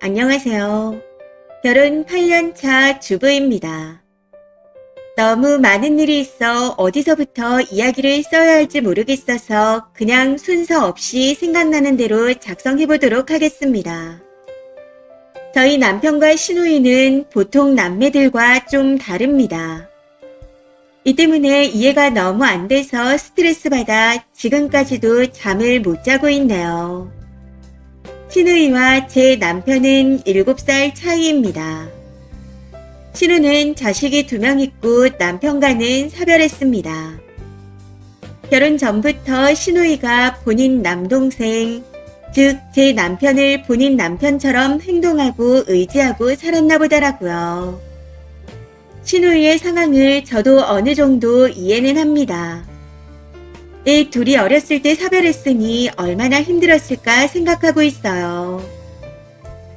안녕하세요. 결혼 8년차 주부입니다. 너무 많은 일이 있어 어디서부터 이야기를 써야 할지 모르겠어서 그냥 순서 없이 생각나는 대로 작성해 보도록 하겠습니다. 저희 남편과 신우이는 보통 남매들과 좀 다릅니다. 이 때문에 이해가 너무 안 돼서 스트레스 받아 지금까지도 잠을 못 자고 있네요. 신우이와 제 남편은 7살 차이입니다. 신우는 자식이 두 명 있고 남편과는 사별했습니다. 결혼 전부터 신우이가 본인 남동생, 즉 제 남편을 본인 남편처럼 행동하고 의지하고 살았나 보더라고요. 신우이의 상황을 저도 어느 정도 이해는 합니다. 애 둘이 어렸을 때 사별했으니 얼마나 힘들었을까 생각하고 있어요.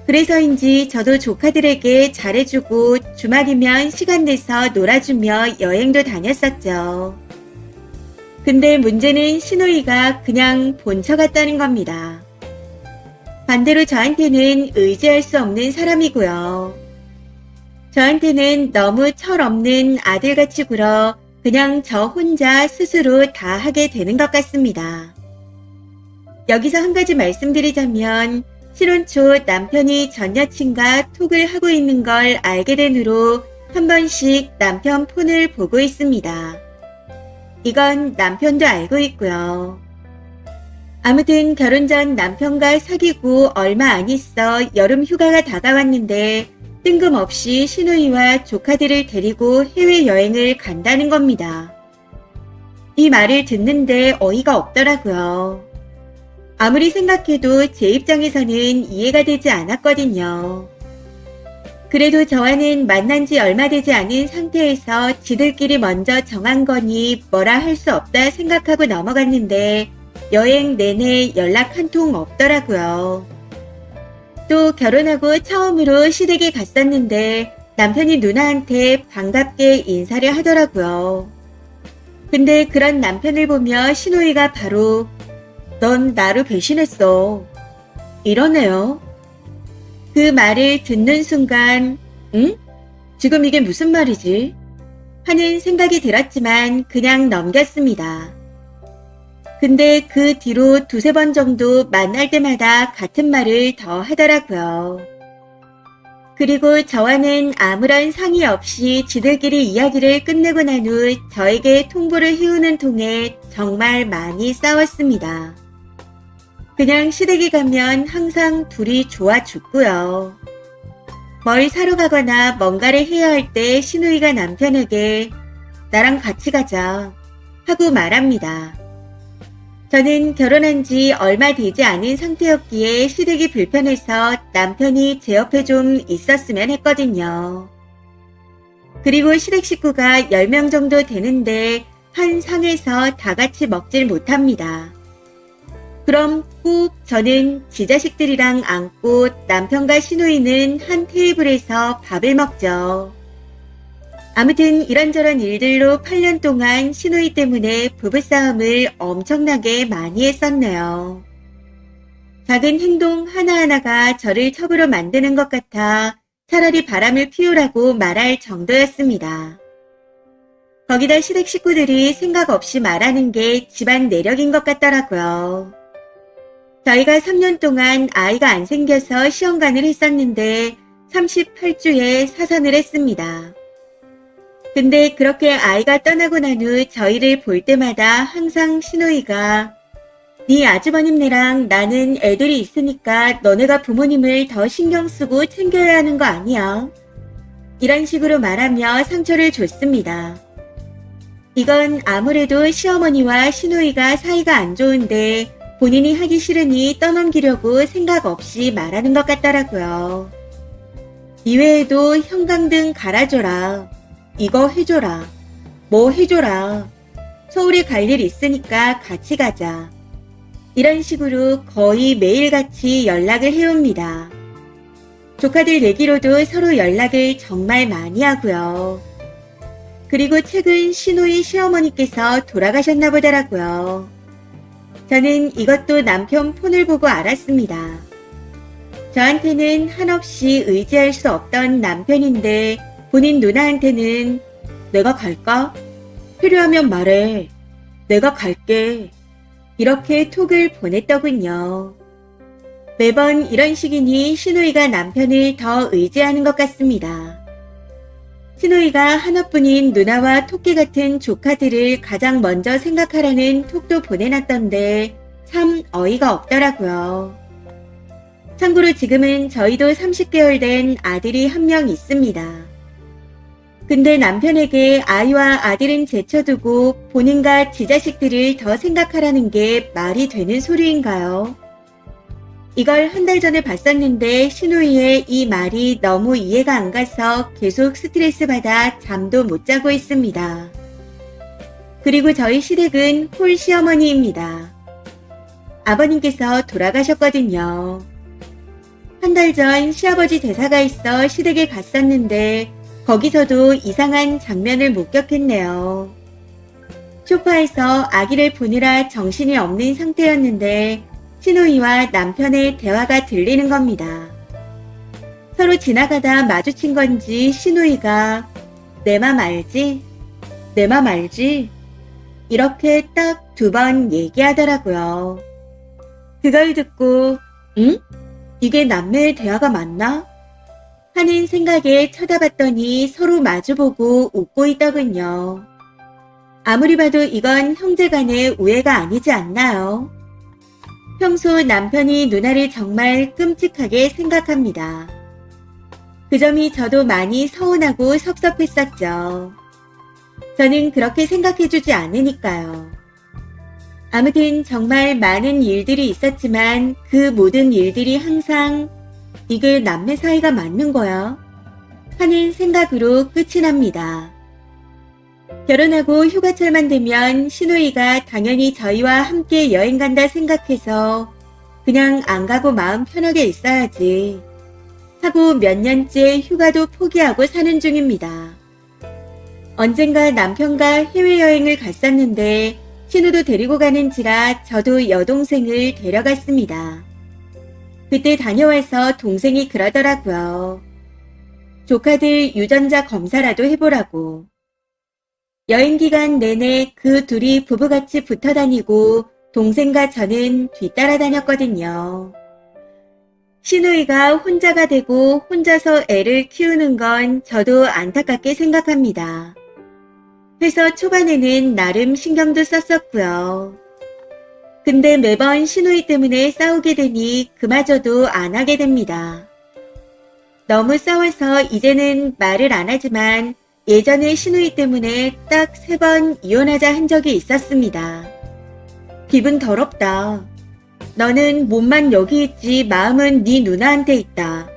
그래서인지 저도 조카들에게 잘해주고 주말이면 시간 내서 놀아주며 여행도 다녔었죠. 근데 문제는 신우이가 그냥 본처 같다는 겁니다. 반대로 저한테는 의지할 수 없는 사람이고요. 저한테는 너무 철없는 아들같이 굴어 그냥 저 혼자 스스로 다 하게 되는 것 같습니다. 여기서 한 가지 말씀드리자면 신혼 초 남편이 전 여친과 톡을 하고 있는 걸 알게 된 후로 한 번씩 남편 폰을 보고 있습니다. 이건 남편도 알고 있고요. 아무튼 결혼 전 남편과 사귀고 얼마 안 있어 여름 휴가가 다가왔는데 뜬금없이 신우이와 조카들을 데리고 해외여행을 간다는 겁니다. 이 말을 듣는데 어이가 없더라고요. 아무리 생각해도 제 입장에서는 이해가 되지 않았거든요. 그래도 저와는 만난 지 얼마 되지 않은 상태에서 지들끼리 먼저 정한 거니 뭐라 할 수 없다 생각하고 넘어갔는데 여행 내내 연락 한 통 없더라고요. 또 결혼하고 처음으로 시댁에 갔었는데 남편이 누나한테 반갑게 인사를 하더라고요. 근데 그런 남편을 보며 신우이가 바로 넌 나를 배신했어. 이러네요. 그 말을 듣는 순간, 응? 지금 이게 무슨 말이지? 하는 생각이 들었지만 그냥 넘겼습니다. 근데 그 뒤로 두세 번 정도 만날 때마다 같은 말을 더 하더라고요. 그리고 저와는 아무런 상의 없이 지들끼리 이야기를 끝내고 난 후 저에게 통보를 해오는 통에 정말 많이 싸웠습니다. 그냥 시댁에 가면 항상 둘이 좋아 죽고요. 뭘 사러 가거나 뭔가를 해야 할 때 신우이가 남편에게 나랑 같이 가자 하고 말합니다. 저는 결혼한 지 얼마 되지 않은 상태였기에 시댁이 불편해서 남편이 제 옆에 좀 있었으면 했거든요. 그리고 시댁 식구가 10명 정도 되는데 한 상에서 다 같이 먹질 못합니다. 그럼 꼭 저는 지 자식들이랑 앉고 남편과 시누이는 한 테이블에서 밥을 먹죠. 아무튼 이런저런 일들로 8년 동안 신우이 때문에 부부싸움을 엄청나게 많이 했었네요. 작은 행동 하나하나가 저를 첩으로 만드는 것 같아 차라리 바람을 피우라고 말할 정도였습니다. 거기다 시댁 식구들이 생각 없이 말하는 게 집안 내력인 것 같더라고요. 저희가 3년 동안 아이가 안 생겨서 시험관을 했었는데 38주에 사산을 했습니다. 근데 그렇게 아이가 떠나고 난 후 저희를 볼 때마다 항상 신호이가 네 아주버님네랑 나는 애들이 있으니까 너네가 부모님을 더 신경 쓰고 챙겨야 하는 거 아니야. 이런 식으로 말하며 상처를 줬습니다. 이건 아무래도 시어머니와 신호이가 사이가 안 좋은데 본인이 하기 싫으니 떠넘기려고 생각 없이 말하는 것 같더라고요. 이외에도 형광등 갈아줘라. 이거 해줘라. 뭐 해줘라. 서울에 갈 일 있으니까 같이 가자. 이런 식으로 거의 매일같이 연락을 해옵니다. 조카들 내기로도 서로 연락을 정말 많이 하고요. 그리고 최근 신우이 시어머니께서 돌아가셨나 보더라고요. 저는 이것도 남편 폰을 보고 알았습니다. 저한테는 한없이 의지할 수 없던 남편인데 본인 누나한테는 내가 갈까? 필요하면 말해. 내가 갈게. 이렇게 톡을 보냈더군요. 매번 이런 식이니 신우이가 남편을 더 의지하는 것 같습니다. 신우이가 하나뿐인 누나와 토끼 같은 조카들을 가장 먼저 생각하라는 톡도 보내놨던데 참 어이가 없더라고요. 참고로 지금은 저희도 30개월 된 아들이 한 명 있습니다. 근데 남편에게 아이와 아들은 제쳐두고 본인과 지 자식들을 더 생각하라는 게 말이 되는 소리인가요? 이걸 한 달 전에 봤었는데 신우이의 이 말이 너무 이해가 안 가서 계속 스트레스 받아 잠도 못 자고 있습니다. 그리고 저희 시댁은 홀 시어머니입니다. 아버님께서 돌아가셨거든요. 한 달 전 시아버지 제사가 있어 시댁에 갔었는데 거기서도 이상한 장면을 목격했네요. 소파에서 아기를 보느라 정신이 없는 상태였는데 신우이와 남편의 대화가 들리는 겁니다. 서로 지나가다 마주친 건지 신우이가 내 맘 알지? 내 맘 알지? 이렇게 딱 두 번 얘기하더라고요. 그걸 듣고 응? 이게 남매의 대화가 맞나? 하는 생각에 쳐다봤더니 서로 마주보고 웃고 있더군요. 아무리 봐도 이건 형제 간의 우애가 아니지 않나요? 평소 남편이 누나를 정말 끔찍하게 생각합니다. 그 점이 저도 많이 서운하고 섭섭했었죠. 저는 그렇게 생각해주지 않으니까요. 아무튼 정말 많은 일들이 있었지만 그 모든 일들이 항상 이게 남매 사이가 맞는 거야? 하는 생각으로 끝이 납니다. 결혼하고 휴가철만 되면 신우이가 당연히 저희와 함께 여행 간다 생각해서 그냥 안 가고 마음 편하게 있어야지 하고 몇 년째 휴가도 포기하고 사는 중입니다. 언젠가 남편과 해외여행을 갔었는데 신우도 데리고 가는지라 저도 여동생을 데려갔습니다. 그때 다녀와서 동생이 그러더라고요. 조카들 유전자 검사라도 해보라고. 여행 기간 내내 그 둘이 부부같이 붙어 다니고 동생과 저는 뒤따라 다녔거든요. 신우이가 혼자가 되고 혼자서 애를 키우는 건 저도 안타깝게 생각합니다. 회사 초반에는 나름 신경도 썼었고요. 근데 매번 신우이 때문에 싸우게 되니 그마저도 안 하게 됩니다. 너무 싸워서 이제는 말을 안 하지만 예전에 신우이 때문에 딱 세 번 이혼하자 한 적이 있었습니다. 기분 더럽다. 너는 몸만 여기 있지 마음은 네 누나한테 있다.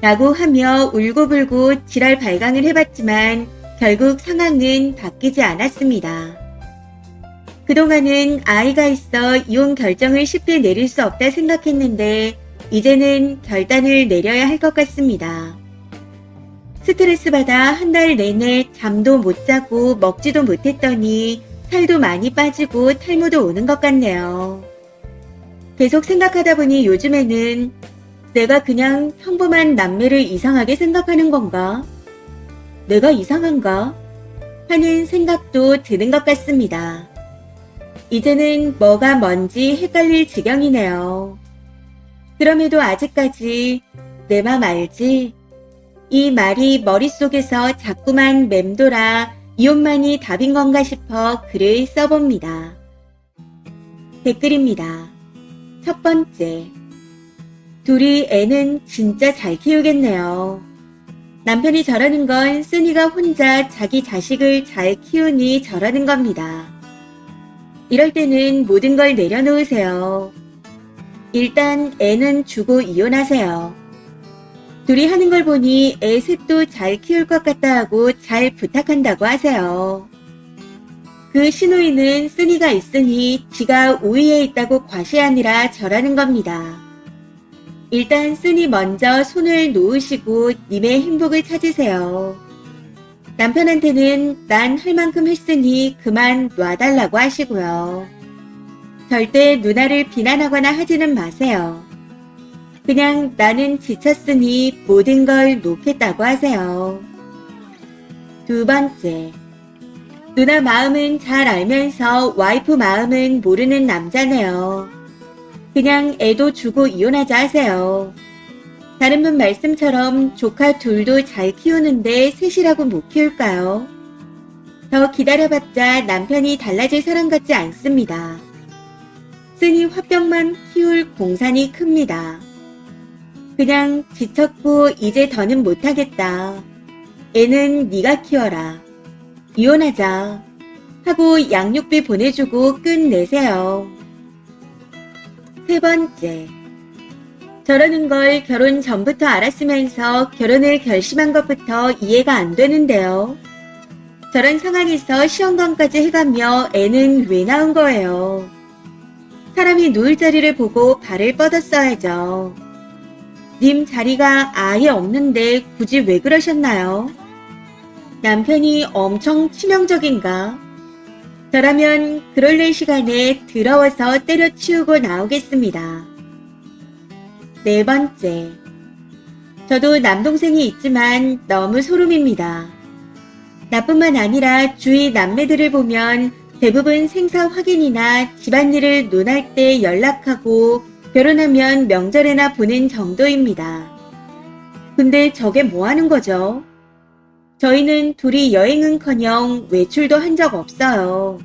라고 하며 울고불고 지랄 발광을 해봤지만 결국 상황은 바뀌지 않았습니다. 그동안은 아이가 있어 이혼 결정을 쉽게 내릴 수 없다 생각했는데 이제는 결단을 내려야 할 것 같습니다. 스트레스 받아 한 달 내내 잠도 못 자고 먹지도 못했더니 살도 많이 빠지고 탈모도 오는 것 같네요. 계속 생각하다 보니 요즘에는 내가 그냥 평범한 남매를 이상하게 생각하는 건가? 내가 이상한가? 하는 생각도 드는 것 같습니다. 이제는 뭐가 뭔지 헷갈릴 지경이네요. 그럼에도 아직까지 내 맘 알지? 이 말이 머릿속에서 자꾸만 맴돌아 이혼만이 답인 건가 싶어 글을 써봅니다. 댓글입니다. 첫 번째. 둘이 애는 진짜 잘 키우겠네요. 남편이 저러는 건 쓰니가 혼자 자기 자식을 잘 키우니 저러는 겁니다. 이럴 때는 모든 걸 내려놓으세요. 일단 애는 주고 이혼하세요. 둘이 하는 걸 보니 애 셋도 잘 키울 것 같다 하고 잘 부탁한다고 하세요. 그 신우이는 쓰니가 있으니 지가 우위에 있다고 과시하느라 저라는 겁니다. 일단 쓰니 먼저 손을 놓으시고 님의 행복을 찾으세요. 남편한테는 난 할 만큼 했으니 그만 놔달라고 하시고요. 절대 누나를 비난하거나 하지는 마세요. 그냥 나는 지쳤으니 모든 걸 놓겠다고 하세요. 두 번째. 누나 마음은 잘 알면서 와이프 마음은 모르는 남자네요. 그냥 애도 주고 이혼하자 하세요. 다른 분 말씀처럼 조카 둘도 잘 키우는데 셋이라고 못 키울까요? 더 기다려봤자 남편이 달라질 사람 같지 않습니다. 쓰니 화병만 키울 공산이 큽니다. 그냥 지쳤고 이제 더는 못하겠다. 애는 네가 키워라. 이혼하자. 하고 양육비 보내주고 끝내세요. 세 번째. 저러는 걸 결혼 전부터 알았으면서 결혼을 결심한 것부터 이해가 안 되는데요. 저런 상황에서 시험관까지 해가며 애는 왜 나온 거예요? 사람이 누울 자리를 보고 발을 뻗었어야죠. 님 자리가 아예 없는데 굳이 왜 그러셨나요? 남편이 엄청 치명적인가? 저라면 그럴래 시간에 더러워서 때려치우고 나오겠습니다. 네 번째. 저도 남동생이 있지만 너무 소름입니다. 나뿐만 아니라 주위 남매들을 보면 대부분 생사 확인이나 집안일을 논할 때 연락하고 결혼하면 명절에나 보는 정도입니다. 근데 저게 뭐 하는 거죠? 저희는 둘이 여행은 커녕 외출도 한 적 없어요.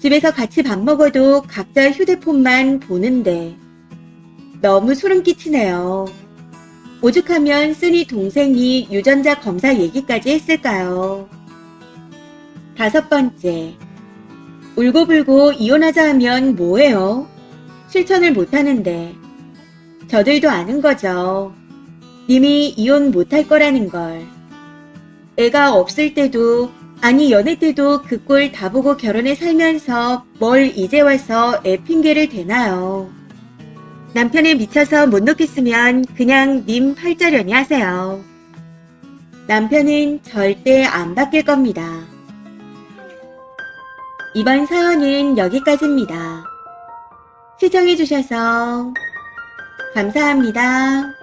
집에서 같이 밥 먹어도 각자 휴대폰만 보는데 너무 소름 끼치네요. 오죽하면 쓰니 동생이 유전자 검사 얘기까지 했을까요? 다섯 번째. 울고불고 이혼하자 하면 뭐해요? 실천을 못하는데. 저들도 아는 거죠. 님이 이혼 못할 거라는 걸. 애가 없을 때도, 아니 연애 때도 그 꼴 다 보고 결혼해 살면서 뭘 이제 와서 애 핑계를 대나요? 남편에 미쳐서 못 놓겠으면 그냥 님 팔자련이 하세요. 남편은 절대 안 바뀔 겁니다. 이번 사연은 여기까지입니다. 시청해주셔서 감사합니다.